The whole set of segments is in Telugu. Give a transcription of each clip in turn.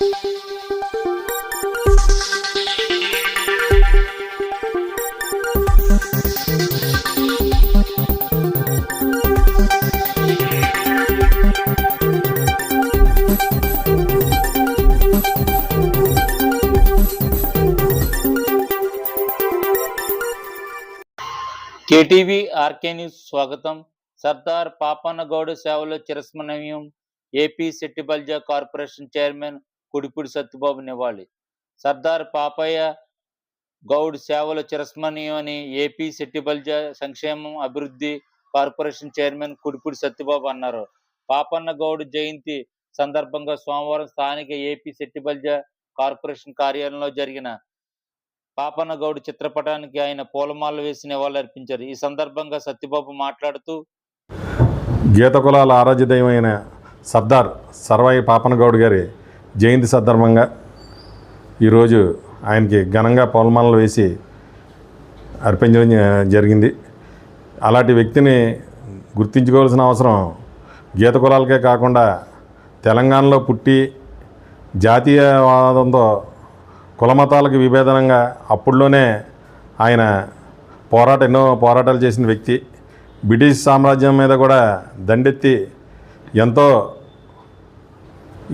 కేటీవీ ఆర్కే న్యూస్ స్వాగతం. సర్దార్ పాపన్నగౌడ్ సేవలో చిరస్మరణీయం. AP Settibalija corporation chairman Kudipudi Satyababu నివాళి. సర్దార్ పాపయ్య గౌడ్ సేవలు చిరస్మరణీయమని ఏపీ సెట్టిబల్జ సంక్షేమం అభివృద్ధి కార్పొరేషన్ చైర్మన్ కుడిపూడి సత్యబాబు అన్నారు. పాపన్న గౌడ్ జయంతి సందర్భంగా సోమవారం స్థానిక ఏపీ సెట్టిబల్జ కార్పొరేషన్ కార్యాలయంలో జరిగిన పాపన్న గౌడ్ చిత్రపటానికి ఆయన పూలమాల వేసి నివాళులర్పించారు ఈ సందర్భంగా సత్యబాబు మాట్లాడుతూ గీత కులాల ఆరాధ్య దైవమైన సర్దార్ సర్వాయి పాపనగౌడ్ గారి జయంతి సందర్భంగా ఈరోజు ఆయనకి ఘనంగా పౌలమాలలు వేసి అర్పించడం జరిగింది. అలాంటి వ్యక్తిని గుర్తించుకోవాల్సిన అవసరం గీత కులాలకే కాకుండా తెలంగాణలో పుట్టి జాతీయవాదంతో కులమతాలకు విభేదనంగా అప్పుడులోనే ఆయన పోరాట ఎన్నో పోరాటాలు చేసిన వ్యక్తి. బ్రిటిష్ సామ్రాజ్యం మీద కూడా దండెత్తి ఎంతో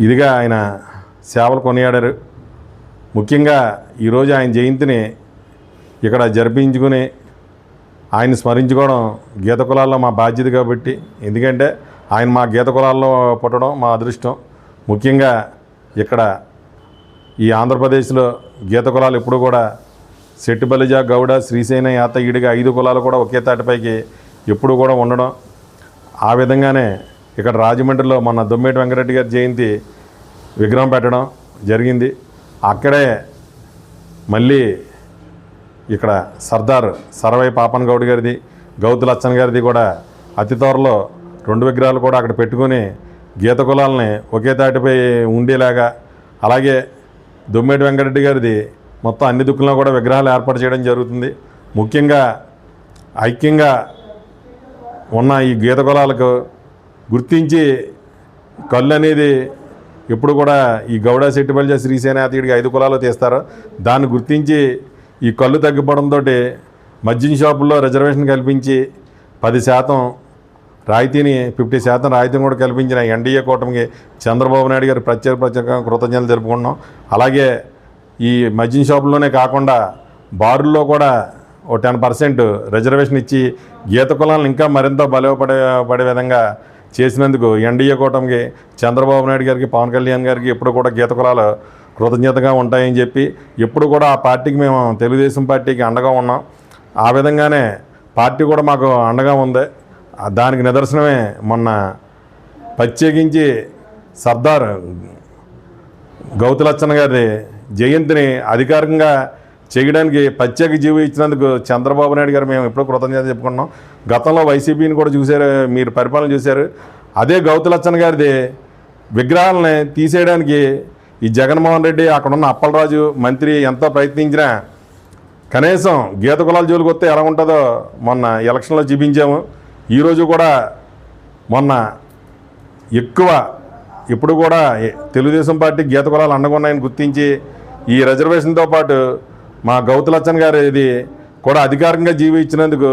ఇదిగా ఆయన సేవలు కొనియాడారు. ముఖ్యంగా ఈరోజు ఆయన జయంతిని ఇక్కడ జరిపించుకుని ఆయన స్మరించుకోవడం గీత కులాల్లో మా బాధ్యత కాబట్టి ఎందుకంటే ఆయన మా గీత కులాల్లో పుట్టడం మా అదృష్టం. ముఖ్యంగా ఇక్కడ ఈ ఆంధ్రప్రదేశ్లో గీత కులాలు ఎప్పుడూ కూడా శెట్టిబలిజ గౌడ శ్రీశైన యాతగిడిగా ఐదు కులాలు కూడా ఒకే తాటిపైకి ఎప్పుడు కూడా ఉండడం. ఆ విధంగానే ఇక్కడ రాజమండ్రిలో మన దొమ్మేటి వెంకటరెడ్డి గారి జయంతి విగ్రహం పెట్టడం జరిగింది. అక్కడే మళ్ళీ ఇక్కడ సర్దార్ సర్వై పాపన్ గౌడ్ గారిది గౌతు లచ్చన్ గారిది కూడా అతి త్వరలో రెండు విగ్రహాలు కూడా అక్కడ పెట్టుకొని గీత కులాలని ఒకే తాటిపై ఉండేలాగా అలాగే దొమ్మేటి వెంకటరెడ్డి గారిది మొత్తం అన్ని దిక్కుల్లో కూడా విగ్రహాలు ఏర్పాటు చేయడం జరుగుతుంది. ముఖ్యంగా ఐక్యంగా ఉన్న ఈ గీత కులాలకు గుర్తించి కళ్ళు అనేది ఎప్పుడు కూడా ఈ గౌడ శెట్టిబల్జ శ్రీసేనాతీయుడికి ఐదు కులాలు తీస్తారు దాన్ని గుర్తించి ఈ కళ్ళు తగ్గిపోవడంతో మద్యం షాపుల్లో రిజర్వేషన్ కల్పించి పది శాతం రాయితీని ఫిఫ్టీ శాతం రాయితీని కూడా కల్పించిన ఎన్డీఏ కూటమికి చంద్రబాబు నాయుడు గారు ప్రత్యేక ప్రత్యేకంగా కృతజ్ఞతలు జరుపుకుంటున్నాం. అలాగే ఈ మద్యం షాపుల్లోనే కాకుండా బారుల్లో కూడా ఓ టెన్ పర్సెంట్ రిజర్వేషన్ ఇచ్చి గీత కులాలను ఇంకా మరింత బలపడే పడే విధంగా చేసినందుకు ఎన్డీఏ కూటమికి చంద్రబాబు నాయుడు గారికి పవన్ కళ్యాణ్ గారికి ఎప్పుడు కూడా గీత కులాలు కృతజ్ఞతగా ఉంటాయని చెప్పి ఎప్పుడు కూడా ఆ పార్టీకి మేము తెలుగుదేశం పార్టీకి అండగా ఉన్నాం. ఆ విధంగానే పార్టీ కూడా మాకు అండగా ఉంది. దానికి నిదర్శనమే మొన్న ప్రత్యేకించి సర్దార్ గౌతులచ్చన్న గారి జయంతిని అధికారికంగా చేయడానికి ప్రత్యేక జీవి ఇచ్చినందుకు చంద్రబాబు నాయుడు గారు మేము ఎప్పుడూ కృతజ్ఞత చెప్పుకున్నాం. గతంలో వైసీపీని కూడా చూశారు మీరు పరిపాలన చూశారు. అదే గౌతులచ్చన్ గారిది విగ్రహాలని తీసేయడానికి ఈ జగన్మోహన్ రెడ్డి అక్కడున్న అప్పలరాజు మంత్రి ఎంతో ప్రయత్నించినా కనీసం గీత కులాల జోలికి వస్తే ఎలా ఉంటుందో మొన్న ఎలక్షన్లో చూపించాము. ఈరోజు కూడా మొన్న ఎక్కువ ఇప్పుడు కూడా తెలుగుదేశం పార్టీ గీత కులాలు అండగా ఉన్నాయని గుర్తించి ఈ రిజర్వేషన్తో పాటు మా గౌతులచ్చన్ గారు ఇది కూడా అధికారికంగా జీవి ఇచ్చినందుకు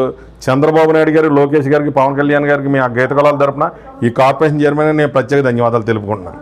చంద్రబాబు నాయుడు గారు లోకేష్ గారికి పవన్ కళ్యాణ్ గారికి మీ ఆ గీత కులాల తరపున ఈ కార్పొరేషన్ చైర్మన్ నేను ప్రత్యేక ధన్యవాదాలు తెలుపుకుంటున్నాను.